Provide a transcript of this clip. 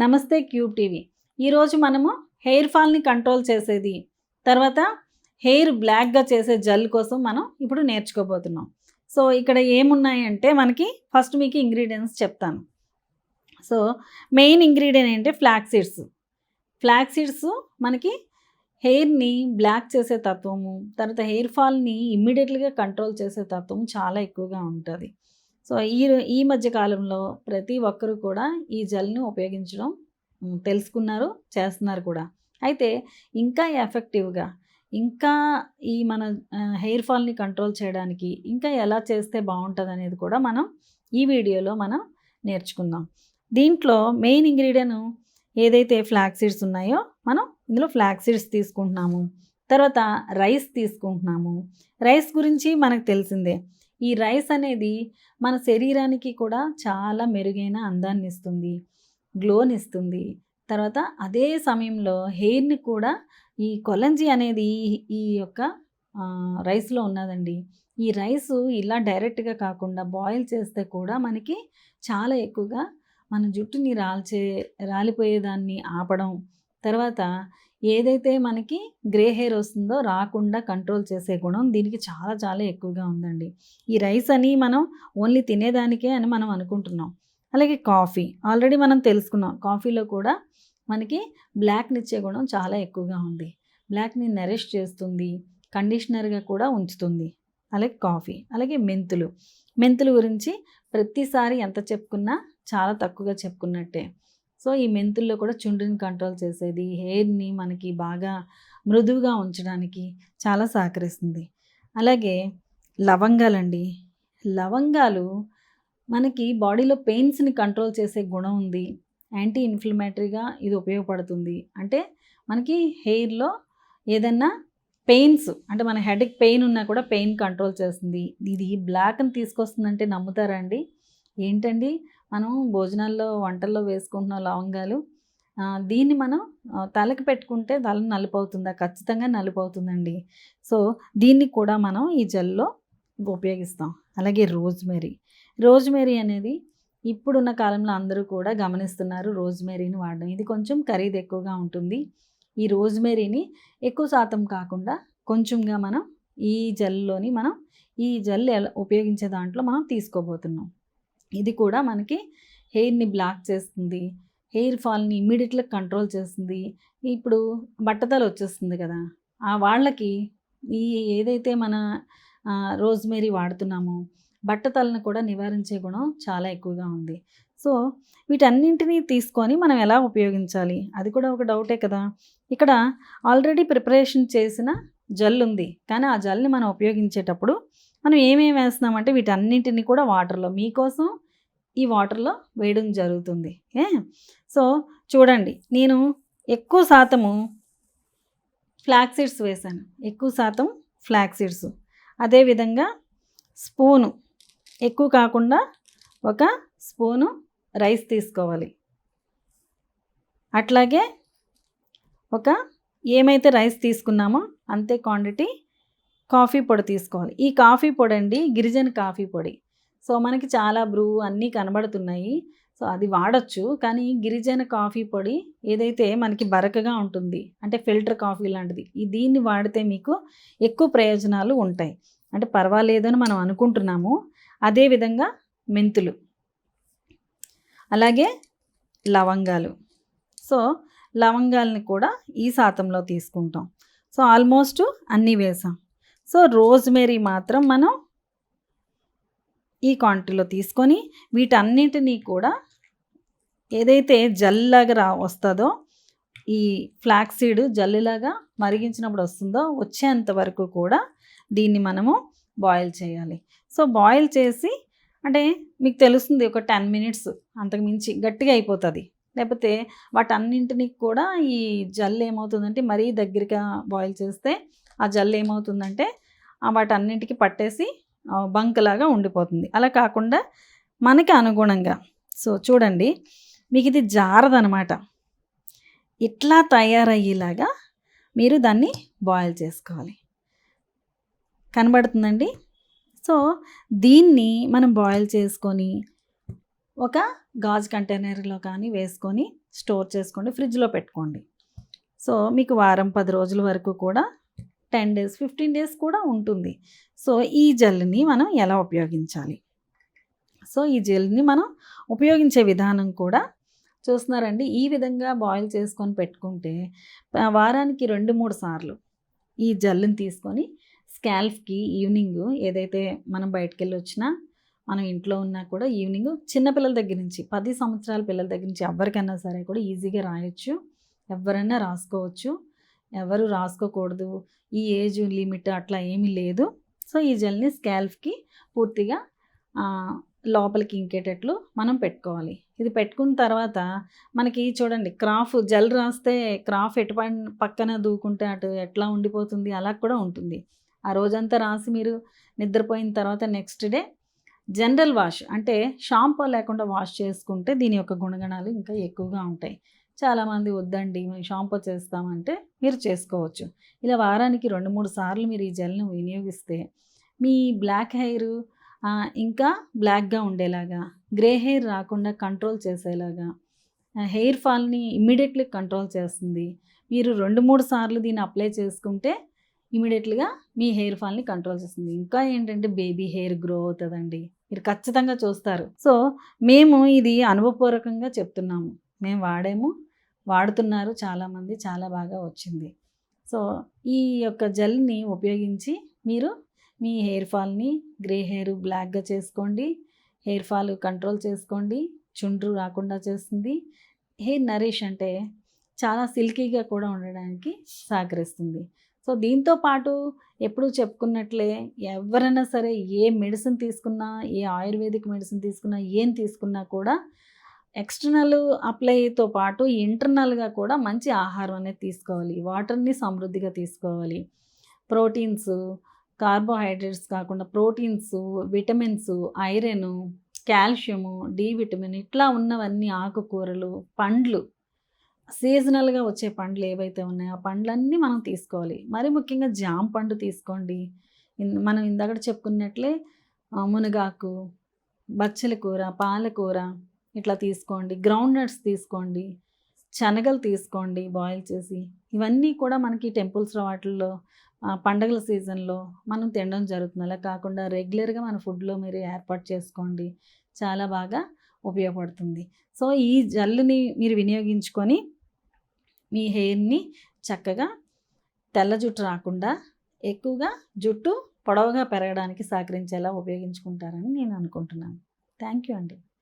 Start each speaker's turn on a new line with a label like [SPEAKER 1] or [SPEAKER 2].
[SPEAKER 1] నమస్తే cube TV. ఈరోజు మనము హెయిర్ ఫాల్ని కంట్రోల్ చేసేది తర్వాత హెయిర్ బ్లాక్గా చేసే జెల్ కోసం మనం ఇప్పుడు నేర్చుకోబోతున్నాం. సో ఇక్కడ ఏమున్నాయంటే మనకి ఫస్ట్ మీకు ఇంగ్రీడియంట్స్ చెప్తాను. సో మెయిన్ ఇంగ్రీడియంట్ ఏంటంటే ఫ్లాక్ సీడ్స్ ఫ్లాక్ సీడ్స్ మనకి హెయిర్ని బ్లాక్ చేసే తత్వము తర్వాత హెయిర్ ఫాల్ని ఇమ్మీడియట్లీగా కంట్రోల్ చేసే తత్వం చాలా ఎక్కువగా ఉంటుంది. సో ఈ ఈ మధ్య కాలంలో ప్రతి ఒక్కరూ కూడా ఈ జెల్ని ఉపయోగించడం తెలుసుకున్నారు చేస్తున్నారు కూడా. అయితే ఇంకా ఎఫెక్టివ్గా ఇంకా ఈ మన హెయిర్ ఫాల్ని కంట్రోల్ చేయడానికి ఇంకా ఎలా చేస్తే బాగుంటుంది అనేది కూడా మనం ఈ వీడియోలో మనం నేర్చుకుందాం. దీంట్లో మెయిన్ ఇంగ్రీడియంట్ ఏదైతే ఫ్లాక్ సీడ్స్ ఉన్నాయో మనం ఇందులో ఫ్లాక్ సీడ్స్ తీసుకుంటున్నాము. తర్వాత రైస్ తీసుకుంటున్నాము. రైస్ గురించి మనకు తెలిసిందే. ఈ రైస్ అనేది మన శరీరానికి కూడా చాలా మెరుగైన అందాన్ని ఇస్తుంది గ్లోని ఇస్తుంది. తర్వాత అదే సమయంలో హెయిర్ని కూడా ఈ కొలంజీ అనేది ఈ- ఈ యొక్క రైస్లో ఉన్నదండి. ఈ రైస్ ఇలా డైరెక్ట్గా కాకుండా బాయిల్ చేస్తే కూడా మనకి చాలా ఎక్కువగా మన జుట్టుని రాల్చే రాలిపోయేదాన్ని ఆపడం తర్వాత ఏదైతే మనకి గ్రే హెయిర్ వస్తుందో రాకుండా కంట్రోల్ చేసే గుణం దీనికి చాలా చాలా ఎక్కువగా ఉందండి. ఈ రైస్ అని మనం ఓన్లీ తినేదానికే అని మనం అనుకుంటున్నాం. అలాగే కాఫీ ఆల్రెడీ మనం తెలుసుకున్నాం కాఫీలో కూడా మనకి బ్లాక్నిచ్చే గుణం చాలా ఎక్కువగా ఉంది. బ్లాక్ని నరిష్ చేస్తుంది కండిషనర్గా కూడా ఉంచుతుంది. అలాగే కాఫీ అలాగే మెంతులు. మెంతులు గురించి ప్రతిసారి ఎంత చెప్పుకున్నా చాలా తక్కువగా చెప్పుకున్నట్టే. సో ఈ మెంతుల్లో కూడా చుండ్రుని కంట్రోల్ చేసేది హెయిర్ని మనకి బాగా మృదువుగా ఉంచడానికి చాలా సహకరిస్తుంది. అలాగే లవంగాలండి. లవంగాలు మనకి బాడీలో పెయిన్స్ని కంట్రోల్ చేసే గుణం ఉంది. యాంటీ ఇన్ఫ్లమేటరీగా ఇది ఉపయోగపడుతుంది. అంటే మనకి హెయిర్లో ఏదన్నా పెయిన్స్ అంటే మన హెడ్కి పెయిన్ ఉన్నా కూడా పెయిన్ కంట్రోల్ చేస్తుంది. ఇది బ్లాక్ని తీసుకొస్తుందంటే నమ్ముతారా అండి? ఏంటండి? మనం భోజనాల్లో వంటల్లో వేసుకుంటున్న లవంగాలు దీన్ని మనం తలకి పెట్టుకుంటే తల నలుపు అవుతుందా ఖచ్చితంగా నలుపు అవుతుందండి సో దీన్ని కూడా మనం ఈ జెల్లో ఉపయోగిస్తాం. అలాగే రోజ్మెరీ. రోజ్మెరీ అనేది ఇప్పుడున్న కాలంలో అందరూ కూడా గమనిస్తున్నారు రోజ్మెరీని వాడడం. ఇది కొంచెం ఖరీదు ఎక్కువగా ఉంటుంది. ఈ రోజ్మెరీని ఎక్కువ శాతం కాకుండా కొంచెంగా మనం ఈ జెల్లోని మనం ఈ జెల్ ఎలా ఉపయోగించే దాంట్లో మనం తీసుకోబోతున్నాం. ఇది కూడా మనకి హెయిర్ని బ్లాక్ చేస్తుంది. హెయిర్ ఫాల్ని ఇమ్మీడియట్గా కంట్రోల్ చేస్తుంది. ఇప్పుడు బట్టతల వచ్చేస్తుంది కదా. ఆ వాళ్ళకి ఈ ఏదైతే మన రోజ్మేరీ రోజ్మెరీ వాడుతున్నామో బట్టతలను కూడా నివారించే గుణం చాలా ఎక్కువగా ఉంది. సో వీటన్నింటినీ తీసుకొని మనం ఎలా ఉపయోగించాలి? అది కూడా ఒక డౌటే కదా. ఇక్కడ ఆల్రెడీ ప్రిపరేషన్ చేసిన జల్ ఉంది. కానీ ఆ జల్ని మనం ఉపయోగించేటప్పుడు మనం ఏమేమి వేస్తున్నామంటే వీటన్నింటినీ కూడా వాటర్లో. మీకోసం ఈ వాటర్లో వేయడం జరుగుతుంది. ఏ? సో చూడండి. నేను ఎక్కువ శాతము ఫ్లాక్ సీడ్స్ వేశాను ఎక్కువ శాతం ఫ్లాక్ సీడ్స్ అదేవిధంగా స్పూను. ఎక్కువ కాకుండా ఒక స్పూను రైస్ తీసుకోవాలి. అట్లాగే ఒక ఏమైతే రైస్ తీసుకున్నామో అంతే క్వాంటిటీ కాఫీ పొడి తీసుకోవాలి. ఈ కాఫీ పొడి అండి గిరిజన కాఫీ పొడి. సో మనకి చాలా బ్రూ అన్నీ కనబడుతున్నాయి. సో అది వాడచ్చు. కానీ గిరిజన కాఫీ పొడి ఏదైతే మనకి బరకగా ఉంటుంది అంటే ఫిల్టర్ కాఫీ లాంటిది ఈ దీన్ని వాడితే మీకు ఎక్కువ ప్రయోజనాలు ఉంటాయి. అంటే పర్వాలేదని మనం అనుకుంటున్నాము. అదేవిధంగా మెంతులు అలాగే లవంగాలు. సో లవంగాల్ని కూడా ఈ శాతంలో తీసుకుంటాం. సో ఆల్మోస్ట్ అన్నీ వేసాం. సో రోజ్మెరీ మాత్రం మనం ఈ క్వాంటిటీలో తీసుకొని వీటన్నిటినీ కూడా ఏదైతే జల్లాగా రా వస్తుందో ఈ ఫ్లాక్ సీడ్ జల్లులాగా మరిగించినప్పుడు వస్తుందో వచ్చేంత వరకు కూడా దీన్ని మనము బాయిల్ చేయాలి. సో బాయిల్ చేసి అంటే మీకు తెలుస్తుంది ఒక టెన్ మినిట్స్ అంతకు మించి గట్టిగా అయిపోతుంది. లేకపోతే వాటన్నింటినీ కూడా ఈ జల్ ఏమవుతుందంటే మరీ దగ్గరగా బాయిల్ చేస్తే ఆ జల్లు ఏమవుతుందంటే ఆ వాటన్నింటికి పట్టేసి ఆ, బంకలాగా ఉండిపోతుంది. అలా కాకుండా మనకి అనుగుణంగా. సో చూడండి మీకు ఇది జారదనమాట. ఇట్లా తయారయ్యేలాగా మీరు దాన్ని బాయిల్ చేసుకోవాలి. కనబడుతుందండి? సో దీన్ని మనం బాయిల్ చేసుకొని ఒక గాజు కంటైనర్లో కానీ వేసుకొని స్టోర్ చేసుకోండి ఫ్రిడ్జ్లో పెట్టుకోండి. సో మీకు వారం పది రోజుల వరకు కూడా టెన్ డేస్ ఫిఫ్టీన్ డేస్ కూడా ఉంటుంది. సో ఈ జెల్ని మనం ఎలా ఉపయోగించాలి? సో ఈ జెల్ని మనం ఉపయోగించే విధానం కూడా చూస్తున్నారండి. ఈ విధంగా బాయిల్ చేసుకొని పెట్టుకుంటే వారానికి రెండు మూడు సార్లు ఈ జెల్ని తీసుకొని స్కాల్ఫ్కి ఈవినింగ్ ఏదైతే మనం బయటకు వెళ్ళి వచ్చినా మనం ఇంట్లో ఉన్నా కూడా ఈవినింగ్ చిన్నపిల్లల దగ్గర నుంచి పది సంవత్సరాల పిల్లల దగ్గర నుంచి ఎవరికైనా సరే కూడా ఈజీగా రాయొచ్చు. ఎవరైనా రాసుకోవచ్చు. ఎవరు రాసుకోకూడదు. ఈ ఏజ్ లిమిట్ అట్లా ఏమీ లేదు. సో ఈ జెల్ని స్కాల్ఫ్కి పూర్తిగా లోపలికి ఇంకేటట్లు మనం పెట్టుకోవాలి. ఇది పెట్టుకున్న తర్వాత మనకి చూడండి క్రాఫ్ జెల్ రాస్తే క్రాఫ్ ఎటు పక్కన దూకుంటే అటు ఎట్లా ఉండిపోతుంది? అలా కూడా ఉంటుంది. ఆ రోజంతా రాసి మీరు నిద్రపోయిన తర్వాత నెక్స్ట్ డే జనరల్ వాష్ అంటే షాంపూ లేకుండా వాష్ చేసుకుంటే దీని యొక్క గుణగణాలు ఇంకా ఎక్కువగా ఉంటాయి. చాలామంది వద్దండి మేము షాంపూ చేస్తామంటే మీరు చేసుకోవచ్చు. ఇలా వారానికి రెండు మూడు సార్లు మీరు ఈ జెల్ను వినియోగిస్తే మీ బ్లాక్ హెయిర్ ఇంకా బ్లాక్గా ఉండేలాగా గ్రే హెయిర్ రాకుండా కంట్రోల్ చేసేలాగా హెయిర్ ఫాల్ని ఇమ్మీడియట్లీ కంట్రోల్ చేస్తుంది. మీరు రెండు మూడు సార్లు దీన్ని అప్లై చేసుకుంటే ఇమీడియట్లీగా మీ హెయిర్ ఫాల్ని కంట్రోల్ చేస్తుంది. ఇంకా ఏంటంటే బేబీ హెయిర్ గ్రో అవుతుందండి. మీరు ఖచ్చితంగా చూస్తారు. సో మేము ఇది అనుభవపూర్వకంగా చెప్తున్నాము. మేము వాడాము. వాడుతున్నారు చాలామంది చాలా బాగా వచ్చింది. సో ఈ యొక్క జెల్ని ఉపయోగించి మీరు మీ హెయిర్ ఫాల్ని గ్రే హెయిర్ బ్లాక్గా చేసుకోండి హెయిర్ ఫాల్ కంట్రోల్ చేసుకోండి చుండ్రు రాకుండా చేస్తుంది. హెయిర్ నరిష్ అంటే చాలా సిల్కీగా కూడా ఉండడానికి సహకరిస్తుంది. సో దీంతో పాటు ఎప్పుడు చెప్పుకున్నట్లే ఎవరైనా సరే ఏ మెడిసిన్ తీసుకున్నా ఏ ఆయుర్వేదిక్ మెడిసిన్ తీసుకున్నా ఏం తీసుకున్నా కూడా ఎక్స్టర్నల్ అప్లైతో పాటు ఇంటర్నల్గా కూడా మంచి ఆహారం అనేది తీసుకోవాలి. వాటర్ని సమృద్ధిగా తీసుకోవాలి. ప్రోటీన్స్ కార్బోహైడ్రేట్స్ కాకుండా proteins vitamins iron calcium D vitamin ఇట్లా ఉన్నవన్నీ ఆకుకూరలు పండ్లు. సీజనల్గా వచ్చే పండ్లు ఏవైతే ఉన్నాయో ఆ పండ్లన్నీ మనం తీసుకోవాలి. మరి ముఖ్యంగా జామ పండు తీసుకోండి. మనం ఇందాక చెప్పుకున్నట్లే మునగాకు బచ్చల కూర పాలకూర ఇట్లా తీసుకోండి. గ్రౌండ్ నట్స్ తీసుకోండి. శనగలు తీసుకోండి బాయిల్ చేసి. ఇవన్నీ కూడా మనకి టెంపుల్స్ వాటిల్లో పండగల సీజన్లో మనం తినడం జరుగుతుంది. అలా కాకుండా రెగ్యులర్గా మన ఫుడ్లో మీరు ఏర్పాటు చేసుకోండి. చాలా బాగా ఉపయోగపడుతుంది. సో ఈ జల్లుని మీరు వినియోగించుకొని మీ హెయిర్ని చక్కగా తెల్ల జుట్టు రాకుండా ఎక్కువగా జుట్టు పొడవుగా పెరగడానికి సహకరించేలా ఉపయోగించుకుంటారని నేను అనుకుంటున్నాను. థ్యాంక్ యూ అండి.